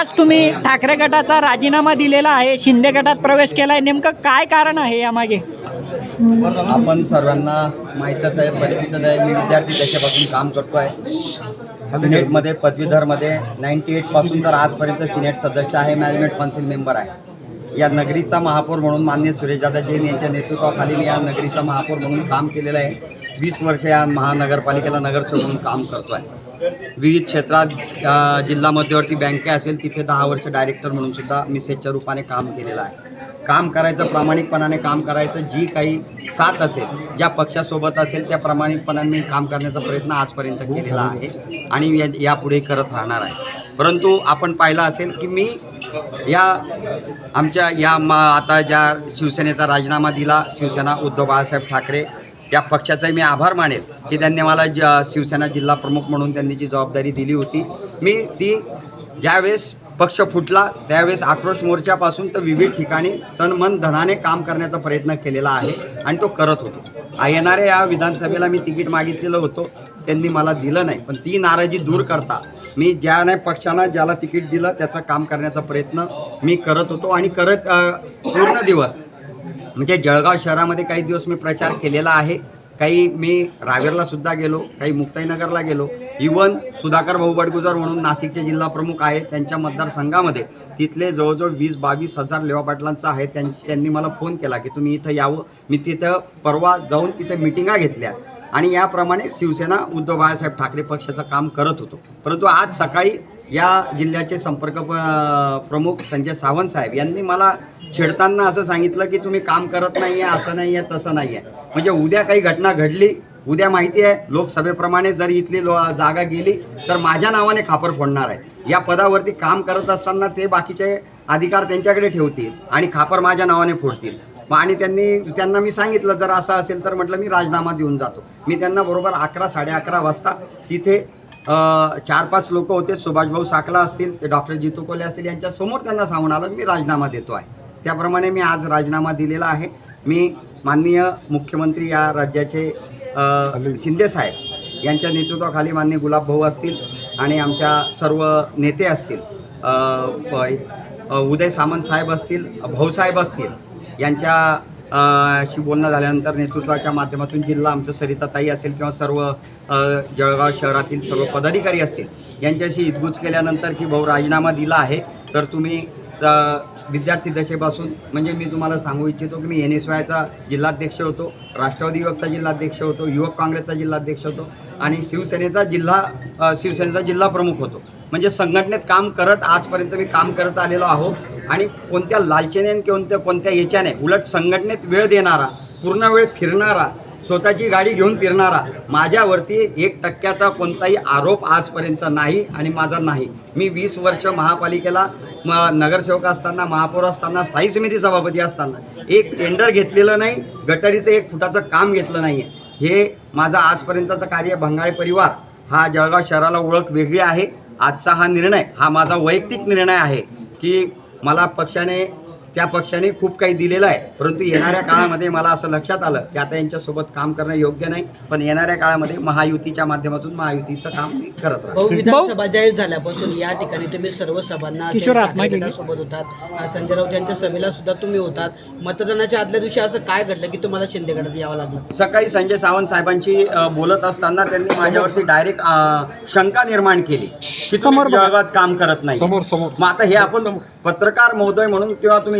आज तुम्ही ठाकरे गटाचा राजीनामा दिलेला आहे शिंदे गटात प्रवेश केला आहे नेमकं काय कारण आहे यामागे? आपण सर्वांना माहीतच आहे परिचितच आहे. मी विद्यार्थी त्याच्यापासून काम करतो आहे सिनेटमध्ये पदवीधरमध्ये नाईन्टी एटपासून तर आजपर्यंत सिनेट सदस्य आहे मॅनेजमेंट कौन्सिल मेंबर आहे. या नगरीचा महापौर म्हणून मान्य सुरेशदादा जैन यांच्या नेतृत्वाखाली मी या नगरीचा महापौर म्हणून काम केलेलं आहे. वीस वर्ष या महानगरपालिकेला नगरसेवक म्हणून काम करतो आहे विविध क्षेत्रात जिल्हा मध्यवर्ती बँके असेल तिथे दहा वर्ष डायरेक्टर म्हणून सुद्धा मिसेजच्या रूपाने काम केलेलं आहे. काम करायचं प्रामाणिकपणाने काम करायचं जी काही साथ असेल ज्या पक्षासोबत असेल त्या प्रामाणिकपणाने मी काम करण्याचा प्रयत्न आजपर्यंत केलेला आहे आणि या यापुढे करत राहणार आहे. परंतु आपण पाहिलं असेल की मी या आमच्या या मा आता ज्या शिवसेनेचा राजीनामा दिला शिवसेना उद्धव बाळासाहेब ठाकरे या पक्षाचाही मी आभार मानेल की त्यांनी मला ज शिवसेना जिल्हा प्रमुख म्हणून त्यांनी जी जबाबदारी दिली होती. मी ती ज्यावेळेस पक्ष फुटला त्यावेळेस आक्रोश मोर्चापासून तर विविध ठिकाणी तन मन धनाने काम करण्याचा प्रयत्न केलेला आहे आणि तो करत होतो. येणाऱ्या या विधानसभेला मी तिकीट मागितलेलं होतं. त्यांनी मला दिलं नाही. पण ती नाराजी दूर करता मी ज्या नाही पक्षानं ज्याला तिकीट दिलं त्याचं काम करण्याचा प्रयत्न मी करत होतो आणि करत पूर्ण दिवस म्हणजे जळगाव शहरामध्ये काही दिवस मी प्रचार केलेला आहे. काही मी रावेरला सुद्धा गेलो काही मुक्ताईनगरला गेलो. इवन सुधाकर भाऊ बडगुजर म्हणून नाशिकचे जिल्हा प्रमुख आहेत त्यांच्या मतदारसंघामध्ये तिथले जवळजवळ वीस बावीस हजार लेवापाटलांचं आहे. त्यां त्यांनी मला फोन केला की तुम्ही इथं यावं. मी तिथं परवा जाऊन तिथे मिटिंगा घेतल्या. आणि याप्रमाणे शिवसेना उद्धव बाळासाहेब ठाकरे पक्षाचं काम करत होतो. परंतु आज सकाळी या जिल्ह्याचे संपर्क प्रमुख संजय सावंत साहेब यांनी मला छेडताना असं सांगितलं की तुम्ही काम करत नाही आहे असं नाही आहे तसं नाही आहे म्हणजे उद्या काही घटना घडली उद्या माहिती आहे लोकसभेप्रमाणे जर इथली लो जागा गेली तर माझ्या नावाने खापर फोडणार आहे. या पदावरती काम करत असताना ते बाकीचे अधिकार त्यांच्याकडे ठेवतील आणि खापर माझ्या नावाने फोडतील. मग आणि त्यांनी त्यांना मी सांगितलं जर असं असेल तर म्हटलं मी राजीनामा देऊन जातो. मी त्यांना बरोबर अकरा साडे अकरा वाजता तिथे चार पाच लोक होते सुभाषभाऊ साकला असतील ते डॉक्टर जितू कोले असतील यांच्यासमोर त्यांना सांगून आलं मी राजीनामा देतो आहे. त्याप्रमाणे मी आज राजीनामा दिलेला आहे. मी माननीय मुख्यमंत्री या राज्याचे शिंदेसाहेब यांच्या नेतृत्वाखाली माननीय गुलाबभाऊ असतील आणि आमच्या सर्व नेते असतील प- उदय सामंत साहेब असतील भाऊसाहेब असतील यांच्या शी बोलणं झाल्यानंतर नेतृत्वाच्या माध्यमातून जिल्हा आमचं सरिताताई असेल किंवा सर्व जळगाव शहरातील सर्व पदाधिकारी असतील यांच्याशी हितगुज केल्यानंतर की भाऊ राजीनामा दिला आहे तर तुम्ही विद्यार्थी दशेपासून म्हणजे मी तुम्हाला सांगू इच्छितो की मी एन एस वायचा जिल्हाध्यक्ष होतो राष्ट्रवादी युवकचा जिल्हाध्यक्ष होतो युवक काँग्रेसचा जिल्हाध्यक्ष होतो आणि शिवसेनेचा जिल्हा शिवसेनेचा जिल्हा प्रमुख होतो. म्हणजे संघटनेत काम करत आजपर्यंत मी काम करत आलेलो आहो आणि कोणत्या लालचेने कोणत्या कोणत्या याच्याने उलट संघटनेत वेळ देणारा पूर्ण वेळ फिरणारा स्वतःची गाडी घेऊन फिरणारा माझ्यावरती एक टक्क्याचा कोणताही आरोप आजपर्यंत नाही आणि माझा नाही. मी वीस वर्ष महापालिकेला म नगरसेवक असताना महापौर असताना स्थायी समिती सभापती असताना एक टेंडर घेतलेलं नाही गटारीचं एक फुटाचं काम घेतलं नाही आहे हे माझा आजपर्यंतचं कार्य भंगाळे परिवार हा जळगाव शहराला ओळख वेगळी आहे. आजचा हा निर्णय हा माझा वैयक्तिक निर्णय आहे की मला पक्षाने त्या पक्षाने खूप काही दिलेलं आहे. परंतु येणाऱ्या काळामध्ये मला असं लक्षात आलं की आता यांच्यासोबत काम करणं योग्य नाही. पण येणाऱ्या काळामध्ये महायुतीच्या माध्यमातून महायुतीचं काम मी करत राहतो. विधानसभा जाहीर झाल्यापासून या ठिकाणी तुम्ही सर्व सभांना. गटासोबत होतात. संजय राऊत यांच्या सभेला सुद्धा तुम्ही होतात. मतदानाच्या आदल्या दिवशी असं काय घडलं की तुम्हाला शिंदे गटात यावं लागलं? सकाळी संजय सावंत साहेबांची बोलत असताना त्यांनी माझ्यावरती डायरेक्ट शंका निर्माण केली की समोर काम करत नाही. समोर समोर. मग आता हे आपण पत्रकार महोदय म्हणून किंवा तुम्ही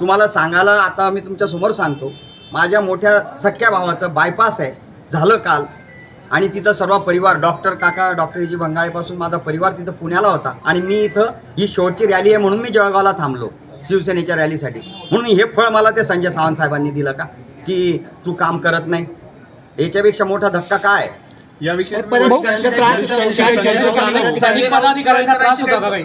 तुम्हाला सांगायला आता मी तुमच्यासमोर सांगतो. माझ्या मोठ्या सख्या भावाचं बायपास आहे. झालं काल. आणि तिथं सर्व परिवार डॉक्टर काका डॉक्टर जी बंगाळेपासून माझा परिवार तिथं पुण्याला होता. आणि मी इथं ही शेवटची रॅली आहे म्हणून मी जळगावला थांबलो. शिवसेनेच्या रॅलीसाठी म्हणून हे फळ मला ते संजय सावंत साहेबांनी दिलं का? की तू काम करत नाही. याच्यापेक्षा मोठा धक्का काय आहे? याविषयी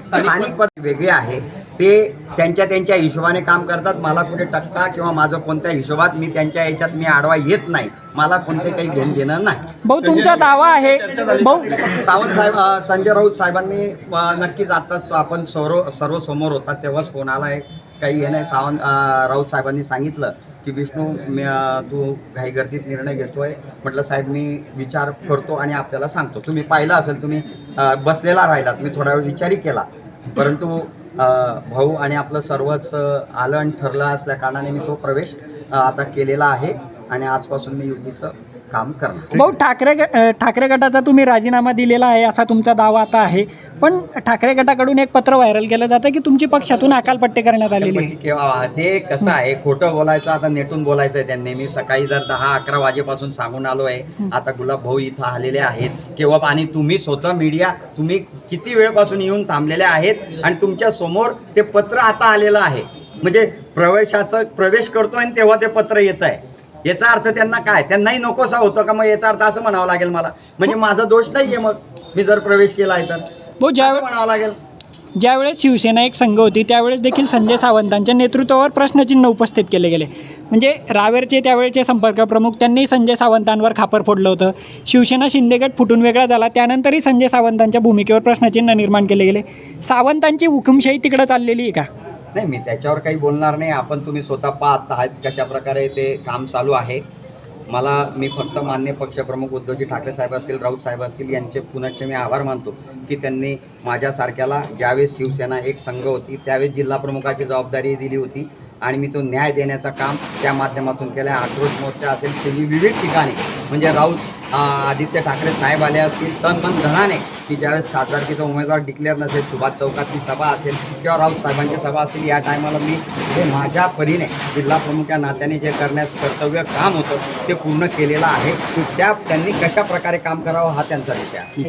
स्थानिक पद वेगळे आहे. ते त्यांच्या त्यांच्या हिशोबाने काम करतात. मला कुठे टक्का किंवा माझं कोणत्या हिशोबात मी त्यांच्या याच्यात मी आडवा येत नाही. मला कोणते काही घेणं देणं नाही. भाऊ तुमचा दावा आहे. भाऊ सावंत साहेब अ, संजय राऊत साहेबांनी अ, नक्कीच आताच आपण सर्व सर्व समोर होता तेव्हाच फोन आला आहे. काही हे नाही सावंत अ, राऊत साहेबांनी सांगितलं की विष्णू मी अ, तू घाई गर्दीत निर्णय घेतोय. म्हटलं साहेब मी विचार करतो आणि आपल्याला सांगतो. तुम्ही पाहिलं असेल तुम्ही अ, बसलेला राहिलात. मी थोडा वेळ विचारही केला. परंतु भाऊ आणि आपलं सर्वच आलं आणि ठरलं असल्या कारणाने मी तो प्रवेश आता केलेला आहे. आणि आजपासून मी युतीचं काम करणार. भाऊ ठाकरे ग- अ, ठाकरे गटाचा तुम्ही राजीनामा दिलेला आहे असा तुमचा दावा आता आहे. पण ठाकरे गटाकडून एक पत्र व्हायरल केलं जातं की तुमची पक्षातून अकालपट्टी करण्यात आलेली आहे. ते कसं आहे खोटं बोलायचं आता नेटून बोलायचं आहे त्यांनी. मी सकाळी जर दहा अकरा वाजेपासून सांगून आलो आहे आता गुलाब भाऊ इथं आलेले आहेत. केव्हा आणि तुम्ही स्वतः मीडिया तुम्ही किती वेळपासून येऊन थांबलेले आहेत आणि तुमच्यासमोर ते पत्र आता आलेलं आहे. म्हणजे प्रवेशाचं प्रवेश करतोय आणि तेव्हा ते पत्र येत आहे याचा अर्थ त्यांना काय? त्यांनाही नकोसा होतं का मग याचा अर्थ असं म्हणावं लागेल मला? म्हणजे माझा दोष नाही आहे मग. मी जर प्रवेश केला आहे तर. भाऊ म्हणावं लागेल. ज्यावेळेस शिवसेना एक संघ होती त्यावेळेस देखील संजय सावंतांच्या नेतृत्वावर प्रश्नचिन्ह उपस्थित केले गेले. म्हणजे रावेरचे त्यावेळचे संपर्क प्रमुख त्यांनी संजय सावंतांवर खापर फोडलं होतं. शिवसेना शिंदेगट फुटून वेगळा झाला. त्यानंतरही संजय सावंतांच्या भूमिकेवर प्रश्नचिन्ह निर्माण केले गेले. सावंतांची हुकुमशाही तिकडं चाललेली आहे का? नाही मी त्याच्यावर काही बोलणार नाही. आपण तुम्ही स्वतः पाहत आहात कशा प्रकारे ते काम चालू आहे. मला मी फक्त मान्य पक्षप्रमुख उद्धवजी ठाकरे साहेब असतील राऊत साहेब असतील यांचे पुनश्च मी आभार मानतो की त्यांनी माझ्यासारख्याला ज्यावेळेस शिवसेना एक संघ होती त्यावेळेस जिल्हा प्रमुखाची जबाबदारी दिली होती. आणि मी तो न्याय देण्याचं काम त्या माध्यमातून केलं आहे. आक्रोश मोर्चा असेल सेमी विविध ठिकाणी म्हणजे राऊत आदित्य ठाकरे साहेब आले असतील तन मन धनाने की ज्यावेळेस खासदारकीचा उमेदवार डिक्लेअर नसेल सुभाष चौकातली सभा असेल किंवा राऊत साहेबांची सभा असेल या टायमाला मी जे माझ्या परीने जिल्हा प्रमुख या नात्याने जे करण्याचं कर्तव्य काम होतं ते पूर्ण केलेलं आहे. की त्या त्यांनी कशा प्रकारे काम करावं हा त्यांचा विषय आहे.